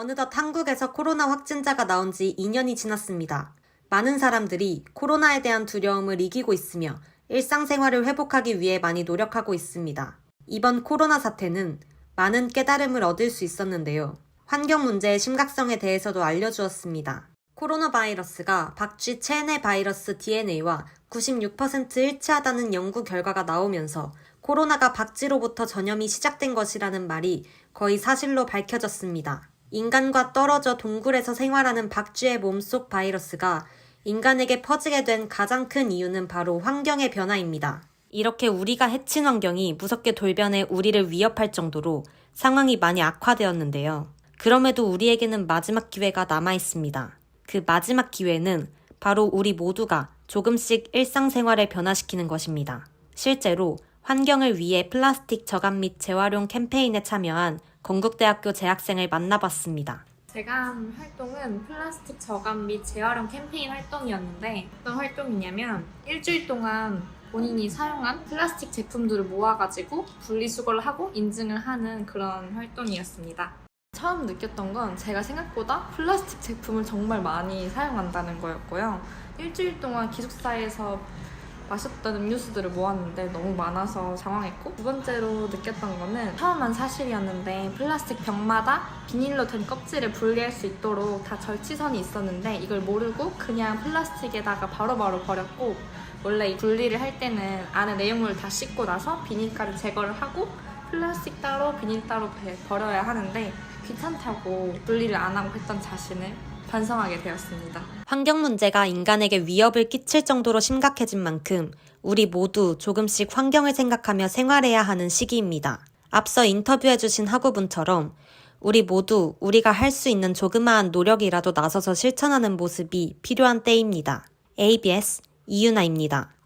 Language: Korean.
어느덧 한국에서 코로나 확진자가 나온 지 2년이 지났습니다. 많은 사람들이 코로나에 대한 두려움을 이기고 있으며 일상생활을 회복하기 위해 많이 노력하고 있습니다. 이번 코로나 사태는 많은 깨달음을 얻을 수 있었는데요. 환경 문제의 심각성에 대해서도 알려주었습니다. 코로나 바이러스가 박쥐 체내 바이러스 DNA와 96% 일치하다는 연구 결과가 나오면서 코로나가 박쥐로부터 전염이 시작된 것이라는 말이 거의 사실로 밝혀졌습니다. 인간과 떨어져 동굴에서 생활하는 박쥐의 몸속 바이러스가 인간에게 퍼지게 된 가장 큰 이유는 바로 환경의 변화입니다. 이렇게 우리가 해친 환경이 무섭게 돌변해 우리를 위협할 정도로 상황이 많이 악화되었는데요. 그럼에도 우리에게는 마지막 기회가 남아 있습니다. 그 마지막 기회는 바로 우리 모두가 조금씩 일상생활을 변화시키는 것입니다. 실제로 환경을 위해 플라스틱 저감 및 재활용 캠페인에 참여한 건국대학교 재학생을 만나봤습니다. 제가 한 활동은 플라스틱 저감 및 재활용 캠페인 활동이었는데 어떤 활동이냐면 일주일 동안 본인이 사용한 플라스틱 제품들을 모아가지고 분리수거를 하고 인증을 하는 그런 활동이었습니다. 처음 느꼈던 건 제가 생각보다 플라스틱 제품을 정말 많이 사용한다는 거였고요. 일주일 동안 기숙사에서 마셨던 음료수들을 모았는데 너무 많아서 당황했고 두 번째로 느꼈던 거는 처음 한 사실이었는데 플라스틱 병마다 비닐로 된 껍질을 분리할 수 있도록 다 절취선이 있었는데 이걸 모르고 그냥 플라스틱에다가 바로바로 버렸고 원래 이 분리를 할 때는 안에 내용물을 다 씻고 나서 비닐가를 제거를 하고 플라스틱 따로 비닐 따로 배- 버려야 하는데 귀찮다고 분리를 안 하고 했던 자신을 반성하게 되었습니다. 환경 문제가 인간에게 위협을 끼칠 정도로 심각해진 만큼 우리 모두 조금씩 환경을 생각하며 생활해야 하는 시기입니다. 앞서 인터뷰해주신 학우분처럼 우리 모두 우리가 할 수 있는 조그마한 노력이라도 나서서 실천하는 모습이 필요한 때입니다. ABS 이유나입니다.